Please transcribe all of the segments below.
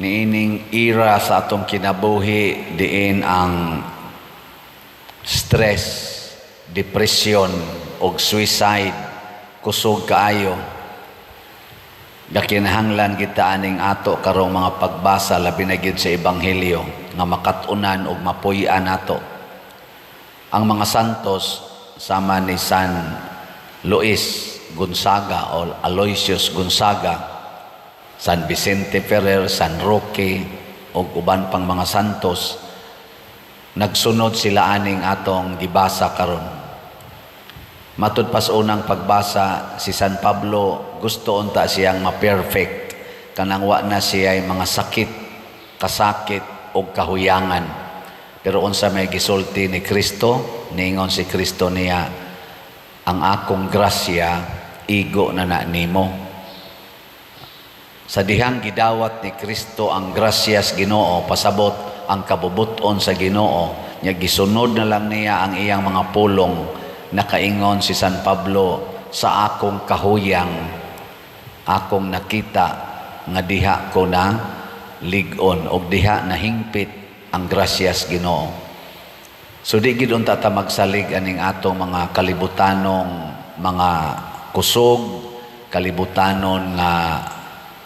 niining ira sa atong kinabuhi diin ang stress, depression og suicide kusog kaayo Gakinahanglan kita aning ato karong mga pagbasa labi na gyud sa ebanghelyo nga makatunan og mapuy-an nato. Ang mga santos sama ni San Luis Gonzaga o Aloysius Gonzaga, San Vicente Ferrer, San Roque ug uban pang mga santos nagsunod sila aning atong gibasa karon. Matud pas unang pagbasa si San Pablo gusto unta siyang ma-perfect kanang wa na siya ay mga sakit, kasakit o kahuyangan. Pero unsa may gisulti ni Kristo, ningon si Kristo niya, ang akong grasya igo na na nimo. Sa dihang gidawat ni Kristo ang grasyas Ginoo. Pasabot ang kabubuton sa Ginoo, nya gisunod na lang niya ang iyang mga pulong. Nakaingon si San Pablo sa akong kahuyang akong nakita nga diha ko na ligon o diha na hingpit ang grasyas Ginoo. So di gid unta ta magsalig aning atong mga kalibutanong mga kusog, kalibutanon nga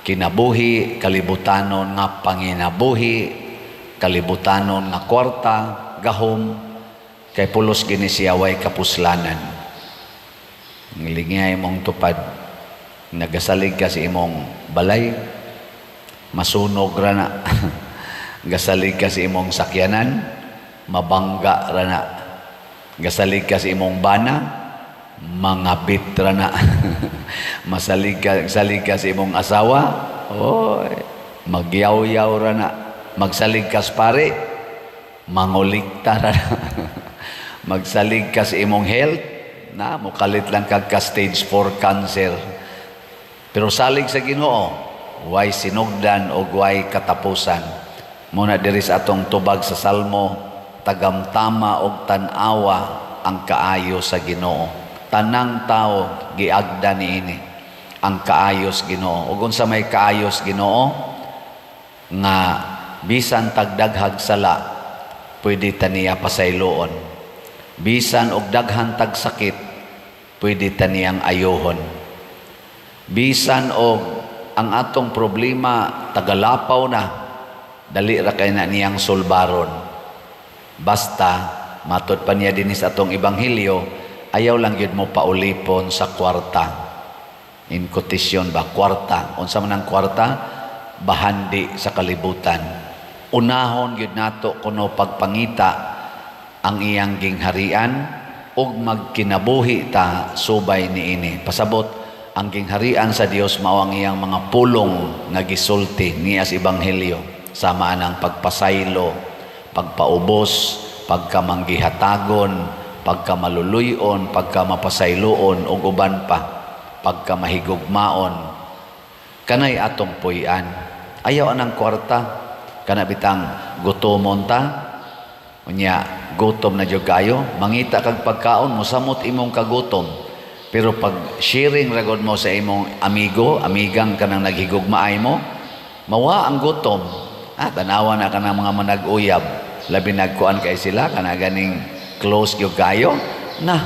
kinabuhi, kalibutanon nga panginabuhi, kalibutanon nga kwarta, gahom, kay pulos gini siya way kapuslanan. Ngilingay mong tupad, nagasalig ka sa imong balay, masunog ra na. Gasalig ka sa imong sakyanan, mabangga ra na. Gasalig ka sa imong bana, mangabit ra na. Masalig ka, sa imong asawa, oy, magyaw-yaw ra na. Magsalig ka sa pare, mangulikta ra na. magsalig ka imong health, na mukalit lang kag ka stage 4 cancer. Pero salig sa Ginoo, way sinugdan o way katapusan. Muna diri atong tubag sa Salmo, tagamtama og tan-awa ang kaayo sa Ginoo. Tanang tao giagda niini ang kaayos Ginoo. Ug unsa may kaayos Ginoo nga bisan tagdaghag sala pwede taniya pasayloon bisan og daghan tag sakit pwede taniyang ayohon bisan og ang atong problema tagalapaw na dali ra kay na niyang sulbaron. Basta matod pa niya dinis atong ebanghelyo ayaw lang gyud mo paulipon sa kwarta. In quotation ba? Kwarta. Unsa man ang kwarta? Bahandi sa kalibutan. Unahon gyud nato kuno pagpangita ang iyang gingharian ug magkinabuhi ta subay niini. Pasabot ang gingharian sa Dios mao ang iyang mga pulong nga gisulti niya sa ebanghelyo. Sama ang pagpasaylo, pagpaubos, pagkamanggihatagon, pagkamaluluyon, pagkamapasayloon ug uban pa, pagkamahigugmaon. Kanay atong puy-an. Ayaw anang kwarta, kana bitang gutomon ta, unya gutom na jud kayo, mangita kag pagkaon mo samot imong kagutom. Pero pag sharing ragod mo sa imong amigo, amigang kanang naghigugmaay mo, mawa ang gutom. Ah, tanawa na ka ng mga manag-uyab. Labi nagkuan kay sila, kana ganing close gyud kayo. Na,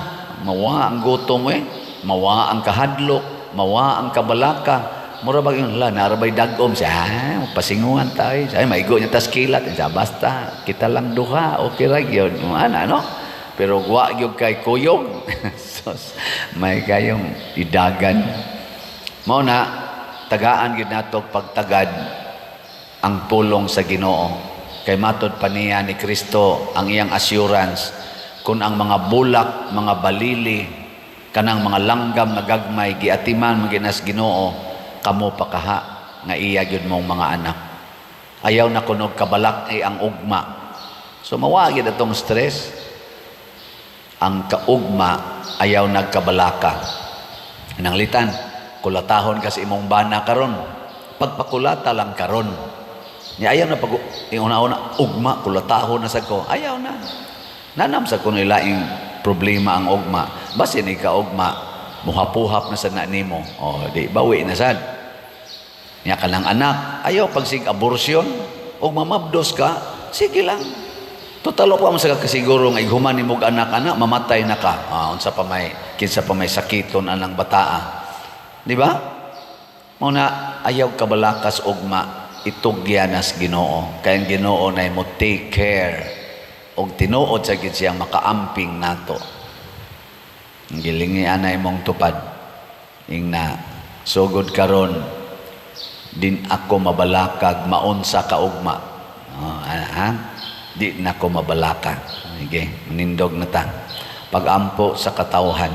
mawa ang gutom eh. Mawa ang kahadlok, mawa ang kabalaka. Mura ba yun, la, narabay dagom siya, ah, pasinguhan tayo. Ay, maigo niya tas kilat. Siya, basta, kita lang duha, okay ra yun. Ano, no? Pero wa yung kay kuyog. Sos, may kayong idagan. Mao na, tagaan yun nato pagtagad ang pulong sa ginoo. Kay matod pa niya ni Kristo ang iyang assurance kung ang mga bulak, mga balili, kanang mga langgam na gagmay, giatiman, maginas ginoo, kamo pakaha nga iya gyud mong mga anak. Ayaw na kunog kabalak ay ang ugma. So mawagid atong stress. Ang kaugma ayaw nagkabalaka. Nanglitan, kulatahon kasi imong bana karon. Pagpakulata lang karon. Ni ayaw na pag una-una ugma kulatahon na sa ko. Ayaw na. Nanam sa kuno ilaing problema ang ugma. Basin ika ugma muhapuhap na sa na nimo. O, di bawi na sad. Nya ka ng anak, ayaw pag sig abortion o mamabdos ka, sige lang. Tutalo pa mo sa kasiguro nga iguman ni anak-anak, mamatay na ka. Ah, unsa pa may, kinsa pa may sakiton anang bataa. Di ba? Muna, ayaw kabalakas ugma, itugyanas ginoo. Kaya ginoo na mo take care og tinuod sa gid siyang makaamping nato. Ang gilingi anay mong tupad. Ing na, sugod karon din ako mabalakag maunsa ka ugma. Oh, ha? Di na ko mabalakag. Sige, manindog na ta. Pagampo sa katawhan.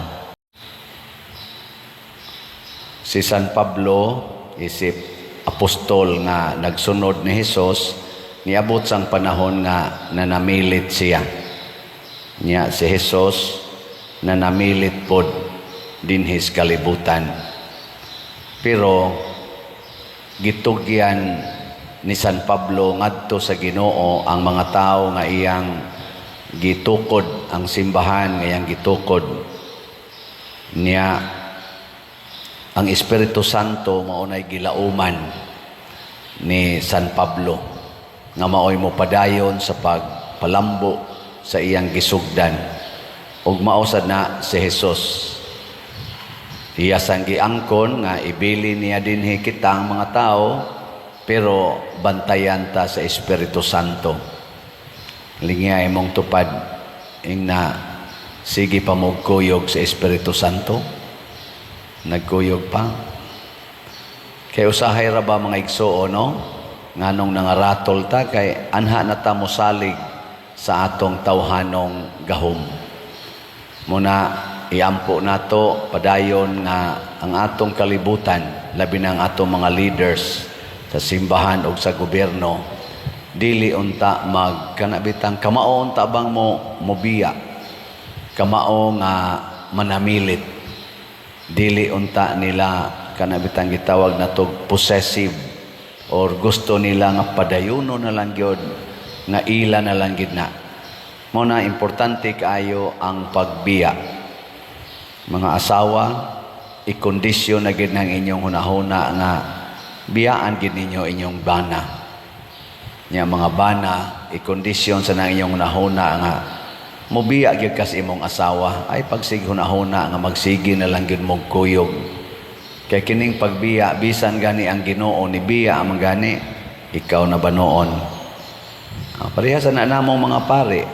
Si San Pablo, isip apostol nga nagsunod ni Hesus, niabot sang panahon nga nanamilit siya. Niya si Hesus nanamilit pod din his kalibutan. Pero gitugyan ni San Pablo ngadto sa Ginoo ang mga tao nga iyang gitukod ang simbahan nga iyang gitukod niya ang Espiritu Santo maunay gilauman ni San Pablo nga maoy mo padayon sa pagpalambo sa iyang gisugdan ug mausad na si Hesus iya sang giangkon nga ibili niya dinhi kita ang mga tao pero bantayan ta sa Espiritu Santo lingay mong tupad ing na sige pa mo kuyog sa Espiritu Santo nagkuyog pa. Kay usahay ra ba mga igsuo, no? Nganong nangaratol ta, kay anha na ta mosalig sa atong tawhanong gahom. Muna, iampo nato padayon nga ang atong kalibutan, labi ng atong mga leaders sa simbahan o sa gobyerno, dili unta magkanabitang kamao unta bang mo mobiya, kamao nga manamilit, dili unta nila kanabitang gitawag na tog possessive or gusto nila nga padayuno na lang gyud nga ila na lang gid na. Mo na importante kaayo ang pagbiya. Mga asawa ikondisyon na gid ng inyong hunahuna nga biyaan gid ninyo inyong bana. Nya mga bana ikondisyon sa nang inyong hunahuna nga Mubiya gyud kas imong asawa. Ay pagsig hunahuna nga magsigi na lang gyud mog kuyog. Kay kining pagbiya bisan gani ang Ginoo ni biya ang gani ikaw na ba noon? Ah, pareha sa na namong mga pare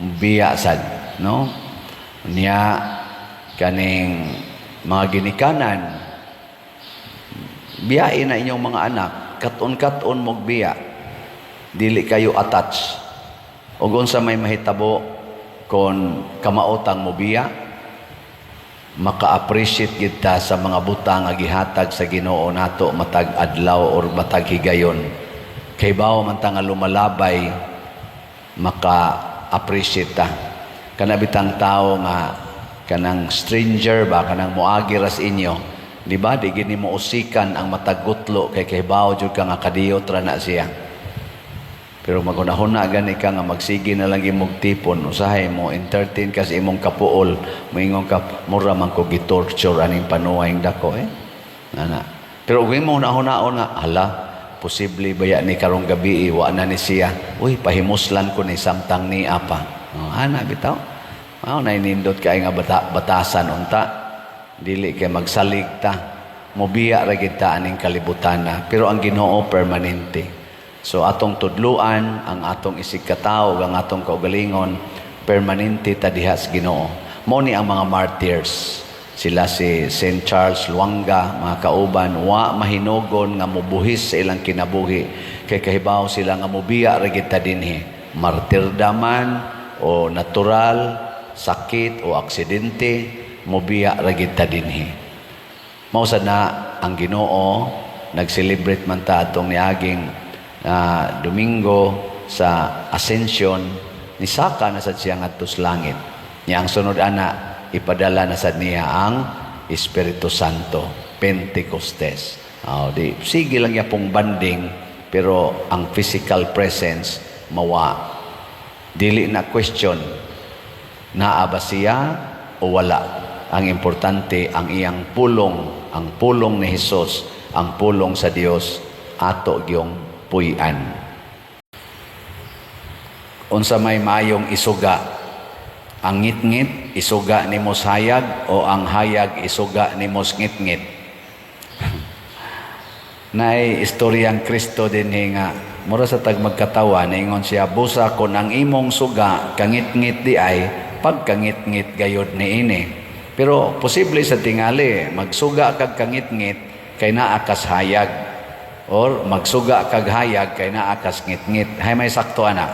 biya sad no? Niya kaning mga ginikanan biyain na inyong mga anak katon-katon mog biya dili kayo attach ug unsa may mahitabo kon kamaotang mo biya maka-appreciate kita sa mga butang nga gihatag sa Ginoo nato matag adlaw or matag higayon. Kay bawo man ta nga lumalabay maka-appreciate ta. Kana bitang tao nga kanang stranger ba kanang moagi ras inyo di ba? Di gini mo usikan ang matagutlo kay kay bawo jud ka nga kadiyot ra na siya pero magunahuna gani ka nga magsige na lang imong tipon. Usahay mo entertain kasi imong kapuol. Moingon ka mura man ko gitorture aning panuwayng dako eh. Ana. Pero ug mo hunahuna nga hala posible baya ni karong gabi? Wa na ni siya. Uy pahimuslan ko ni samtang ni apa. Oh, ana bitaw. Mao na inindot kay nga bata, batasan unta. Dili kay magsalig ta. Mobiya ra gid ta aning kalibutan na. Pero ang Ginoo permanente So atong tudluan, ang atong isig katao, ang atong kaugalingon, permanente tadihas Ginoo. Mo ni ang mga martyrs. Sila si St. Charles Luanga, mga kauban, wa mahinogon nga mubuhis sa ilang kinabuhi. Kay kahibaw sila nga mubiya ra ta dinhi. Martirdaman o natural, sakit o aksidente, mubiya ra ta dinhi. Mao na ang Ginoo nag-celebrate man ta atong niaging uh, Domingo sa Ascension ni Saka na sa siya ngadtos langit. Niya ang sunod ana ipadala na sa niya ang Espiritu Santo, Pentecostes. Oh, di sige lang ya pong banding pero ang physical presence mawa. Dili na question naa ba siya o wala. Ang importante ang iyang pulong, ang pulong ni Jesus ang pulong sa Dios ato gyung puy-an unsa may maayong isuga? Ang ngit-ngit isuga ni mos hayag o ang hayag isuga ni mos ngit-ngit? Naay istoryang Kristo din nga mura sa tag magkatawa ningon siya busa kon ang imong suga kangit-ngit di ay pagkangit-ngit gayod ni ini. Pero posible sa tingali magsuga kag kangit-ngit kay naa kas hayag or magsuga kag hayag kay naa kas ngit-ngit. Hay may sakto ana.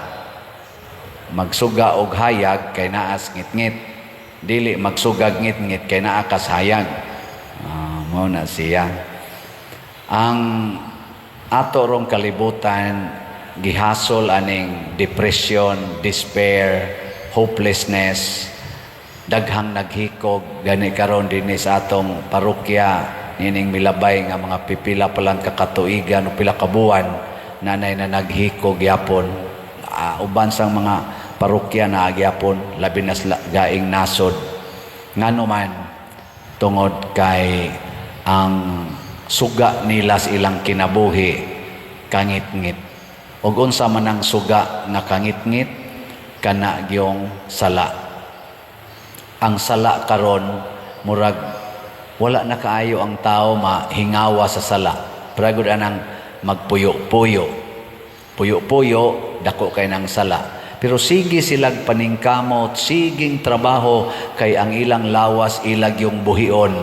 Magsuga og hayag kay naa ngit-ngit. Dili magsuga ngit-ngit kay naa kas hayag. Ah, mao na siya ang ato rong kalibutan gihasol aning depression, despair, hopelessness, daghang naghikog gani karon dinhi sa atong parokya nining milabay nga mga pipila pa lang kakatuigan o pila ka buwan nanay na naghikog yapon uh, uban sang mga parokya na agyapon labi na gaing nasod. Ngano man tungod kay ang suga nila sa ilang kinabuhi kangit-ngit. Ug unsa man ang suga na kangit-ngit kana gyong sala. Ang sala karon murag wala na kaayo ang tao mahingawa sa sala. Pragud anang magpuyo-puyo. Puyo-puyo dako kay nang sala. Pero sige silag paningkamot siging trabaho kay ang ilang lawas ilag yung buhion.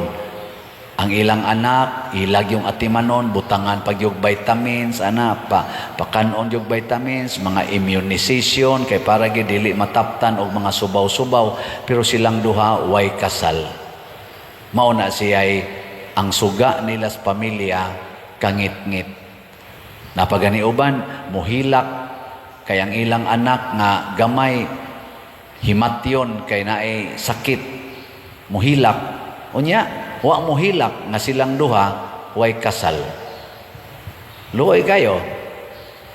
Ang ilang anak, ilag yung atimanon, butangan pag yung vitamins, ana, pa, pakanon yung vitamins, mga immunization, kay para dili mataptan og mga subaw-subaw, pero silang duha, way kasal. Mauna siya ay ang suga nila sa pamilya, kangit-ngit. Napagani uban, muhilak, kay ang ilang anak nga gamay, himatyon, kay naay sakit, muhilak, unya, wa mo hilak nga silang duha way kasal. Luoy kayo.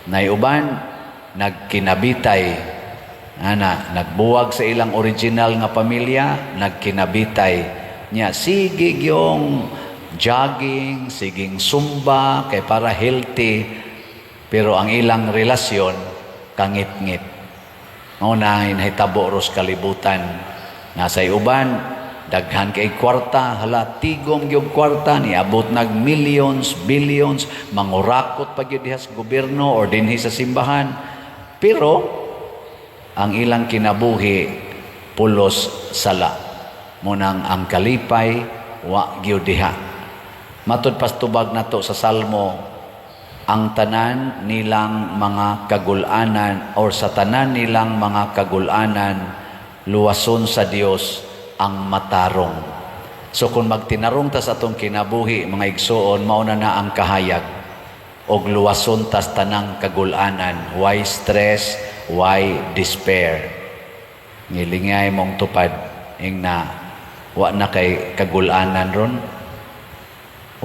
Nay uban nagkinabitay ana nagbuwag sa ilang original nga pamilya, nagkinabitay nya sige yung jogging, siging sumba kay para healthy. Pero ang ilang relasyon kangit-ngit. Mao na hinahitabo ros kalibutan. Nasa uban daghan kay kwarta. Hala tigom gyud kwarta ni abot nag millions billions. Mangurakot pa gyud diha sa gobyerno or dinhi sa simbahan. Pero ang ilang kinabuhi pulos sala munang ang kalipay wa gyud diha matud pastubag nato sa salmo ang tanan nilang mga kagulanan or sa tanan nilang mga kagulanan luwason sa Dios ang matarong. So kung magtinarong ta sa atong kinabuhi, mga igsoon, mauna na ang kahayag og luwason tas tanang kagulanan. Why stress? Why despair? Ngilingay mong tupad ing na wa na kay kagulanan ron.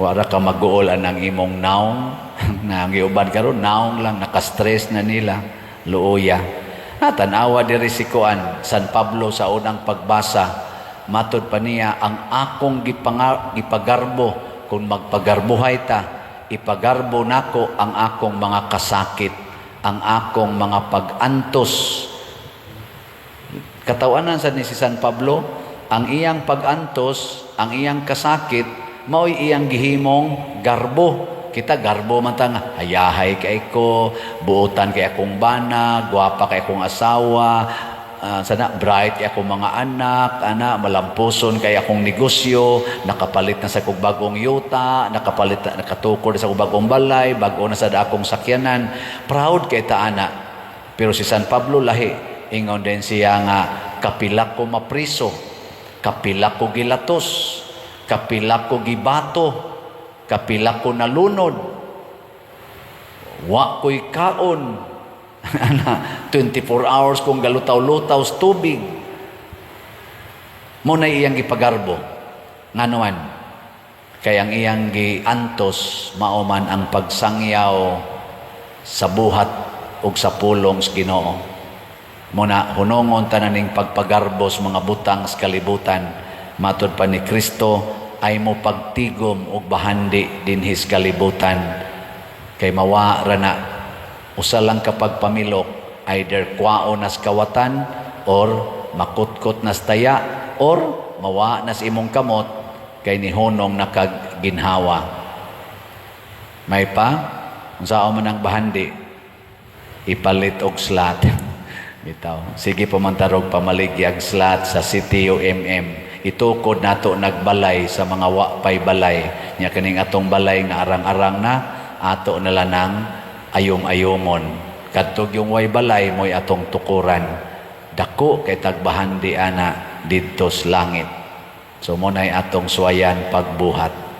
Wa ra ka maguol ang imong naong na ang iuban karon naong lang naka-stress na nila luoya. Natanawa diri si Kuan San Pablo sa unang pagbasa matod pa niya ang akong gipangar, gipagarbo kung magpagarbuhay ta ipagarbo nako ang akong mga kasakit ang akong mga pagantos katawanan sa ni si San Pablo ang iyang pagantos ang iyang kasakit mao'y iyang gihimong garbo kita garbo man ta nga hayahay kay ko buotan kay akong bana gwapa kay akong asawa uh, sana bright kay akong mga anak, ana malampuson kay akong negosyo, nakapalit na sa kong bagong yuta, nakapalit na nakatukod sa kong bagong balay, bago na sa akong sakyanan. Proud kay ta ana. Pero si San Pablo lahi, ingon din siya nga kapila ko mapriso, kapila ko gilatos, kapila ko gibato, kapila ko nalunod, wa ko'y kaon, ana 24 hours kung galutaw-lutaw sa tubig. Mo na iyang gipagarbo. Nganuan kay ang iyang giantos mauman ang pagsangyaw sa buhat ug sa pulong sa Ginoo mo na hunongon tananing pagpagarbos mga butang sa kalibutan. Matud pa ni Kristo ay mo pagtigom og bahandi dinhis kalibutan. Kay mawa ra na usa lang kapag pamilok either kwao nas kawatan or makutkot nas taya or mawa nas imong kamot kay nihunong nakaginhawa may pa kung saan man ang bahandi? Ipalit og slot bitaw. Sige pamantarog pamaligya og slot sa City UMM itukod nato nagbalay sa mga wa pay balay. Nya kaning atong balay nga arang-arang na ato nala nang ayom-ayomon kadtog yung way balay mo'y atong tukuran. Dako kay tagbahandi ana didto sa langit. So mo atong suwayan pagbuhat